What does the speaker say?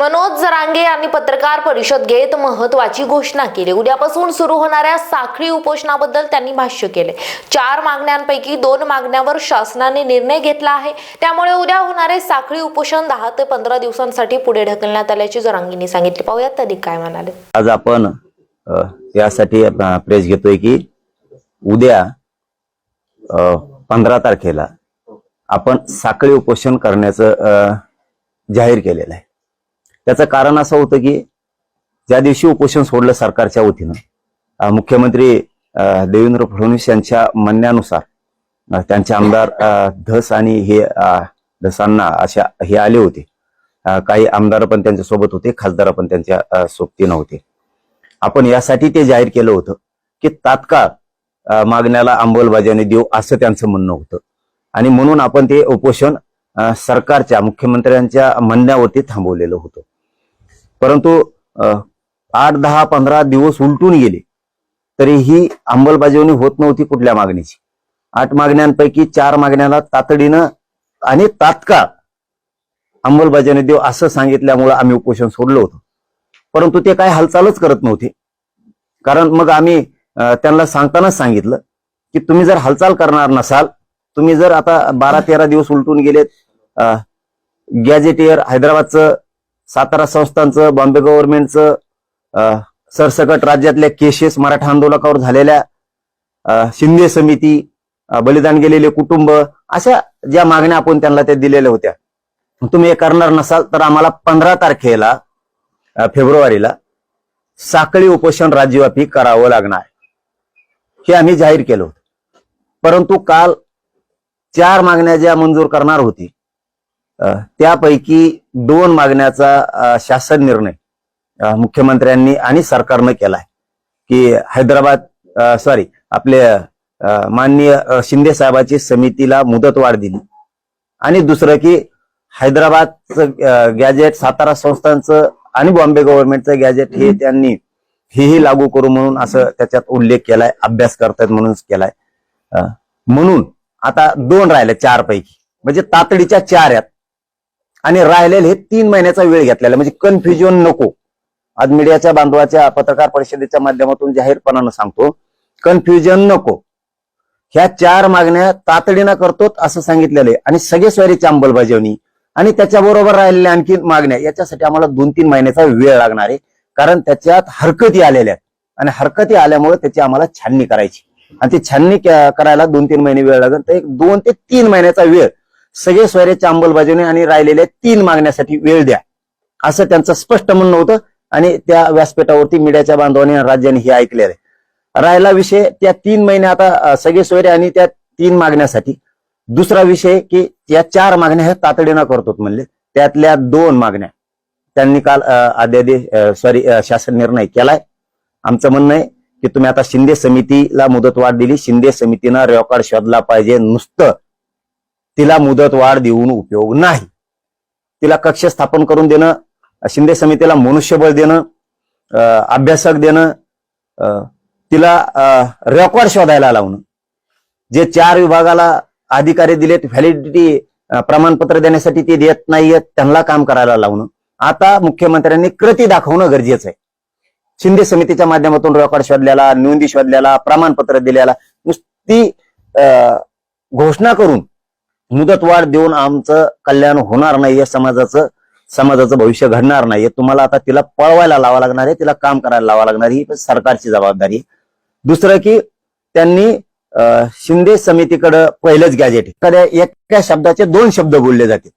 मनोज जरांगे यांनी पत्रकार परिषद घेत महत्वाची घोषणा केली. उद्यापासून सुरू होणाऱ्या साखळी उपोषणाबद्दल त्यांनी भाष्य केले. चार मागण्यांपैकी दोन मागण्यावर शासनाने निर्णय घेतला आहे. त्यामुळे उद्या होणारे साखळी उपोषण दहा ते पंधरा दिवसांसाठी पुढे ढकलण्यात आल्याचे जरांगींनी सांगितले. पाहूयात अधिक काय म्हणाले. आज आपण यासाठी प्रेस घेतोय की उद्या पंधरा तारखेला आपण साखळी उपोषण करण्याचं जाहीर केलेलं आहे. त्याचं कारण असं होतं की ज्या दिवशी उपोषण सोडलं सरकारच्या वतीनं मुख्यमंत्री देवेंद्र फडणवीस यांच्या म्हणण्यानुसार त्यांचे आमदार धस आणि हे धसांना अशा हे आले होते. काही आमदार पण त्यांच्यासोबत होते खासदार पण त्यांच्या सोबतीनं होते आपण यासाठी ते जाहीर केलं होतं की तात्काळ मागण्याला अंमलबजावणी देऊ असं त्यांचं म्हणणं होतं. आणि म्हणून आपण ते उपोषण सरकारच्या मुख्यमंत्र्यांच्या म्हणण्यावरती थांबवलेलं होतं. परंतु आठ दहा पंधरा दिवस उलटून गेले तरी ही अंमलबजावणी होत नव्हती कुठल्या मागणीची. आठ मागण्यांपैकी चार मागण्याला तातडीनं आणि तात्काळ अंमलबजावणी देऊ असं सांगितल्यामुळं आम्ही उपोषण सोडलं होतं. परंतु ते काय हालचालच करत नव्हते. कारण मग आम्ही त्यांना सांगतानाच सांगितलं की तुम्ही जर हालचाल करणार नसाल तुम्ही जर आता बारा तेरा दिवस उलटून गेलेत गॅजेटियर हैदराबादचं सातारा संस्थांचं बॉम्बे गव्हर्नमेंटचं सरसकट राज्यातल्या केसेस मराठा आंदोलकावर झालेल्या शिंदे समिती बलिदान गेलेले कुटुंब अशा ज्या मागण्या आपण त्यांना त्या दिलेल्या होत्या. तुम्ही हे करणार नसाल तर आम्हाला पंधरा तारखेला फेब्रुवारीला साखळी उपोषण राज्यव्यापी करावं लागणार. हे आम्ही जाहीर केलं होतं. परंतु काल चार मागण्या ज्या मंजूर करणार होती त्यापैकी दोन मागण्याचा शासन निर्णय मुख्यमंत्र्यांनी आणि सरकारनं केलाय. की हैदराबाद सॉरी आपले माननीय शिंदे साहेबाची समितीला मुदतवाढ दिली. आणि दुसरं की हैदराबादचं गॅजेट सातारा संस्थांचं आणि बॉम्बे गव्हर्नमेंटचं गॅजेट हे त्यांनी हेही लागू करू म्हणून असं त्याच्यात उल्लेख केलाय अभ्यास करतायत म्हणून केलाय. अं, म्हणून आता दोन राहिले चार पैकी म्हणजे तातडीच्या चार आहेत. आणि राहिलेले हे तीन महिन्याचा वेळ घेतलेला म्हणजे कन्फ्युजन नको. आज मीडियाच्या बांधवाच्या पत्रकार परिषदेच्या माध्यमातून जाहीरपणानं सांगतो. कन्फ्युजन नको. ह्या चार मागण्या तातडीनं करतो असं सांगितलेलं आहे. आणि सगळे स्वारीची अंमलबजावणी आणि त्याच्याबरोबर राहिलेल्या आणखी मागण्या याच्यासाठी आम्हाला दोन तीन महिन्याचा वेळ लागणार आहे. कारण त्याच्यात हरकती आलेल्या आहेत. आणि हरकती आल्यामुळे त्याची आम्हाला छाननी करायची. आणि ती छाननी करायला दोन तीन महिने वेळ लागेल. तर एक दोन ते तीन महिन्याचा वेळ सगळे स्वैर्याची अंमलबजावणी आणि राहिलेल्या तीन मागण्यासाठी वेळ द्या. असं त्यांचं स्पष्ट म्हणणं होतं आणि त्या व्यासपीठावरती मीडियाच्या बांधवांनी राज्याने हे ऐकलेलं आहे. राहिला विषय त्या तीन महिने आता सगळे सोयरे आणि त्या तीन मागण्यासाठी. दुसरा विषय की या चार मागण्या ह्या तातडीनं करतो म्हणले. त्यातल्या दोन मागण्या. त्यांनी काल अध्यादेश सॉरी शासन निर्णय केलाय. आमचं म्हणणं आहे की तुम्ही आता शिंदे समितीला मुदतवाढ दिली. शिंदे समितीनं रेकॉर्ड शोधला पाहिजे नुसतं. तिला मुदतवाढ देऊन उपयोग नाही. तिला कक्ष स्थापन करून देणं शिंदे समितीला मनुष्यबळ देणं अभ्यासक देणं अं, तिला रेकॉर्ड शोधायला लावणं. जे चार विभागाला अधिकारी दिलेत व्हॅलिडिटी प्रमाणपत्र देण्यासाठी ते देत नाहीयेत त्यांना काम करायला लावणं. आता मुख्यमंत्र्यांनी कृती दाखवणं गरजेचं आहे. शिंदे समितीच्या माध्यमातून रेकॉर्ड शोधल्याला नोंदी शोधल्याला प्रमाणपत्र दिल्याला नुसती अं, घोषणा करून मुदतवाढ देऊन आमचं कल्याण होणार नाहीये समाजाचं समाजाचं भविष्य घडणार नाहीये तुम्हाला आता तिला पळवायला लावा लागणार आहे तिला काम करायला लावा लागणार ही सरकारची जबाबदारी दुसरं की त्यांनी अं, शिंदे समितीकडं पहिलंच गॅजेट एखाद्या एका शब्दाचे दोन शब्द बोलले जातील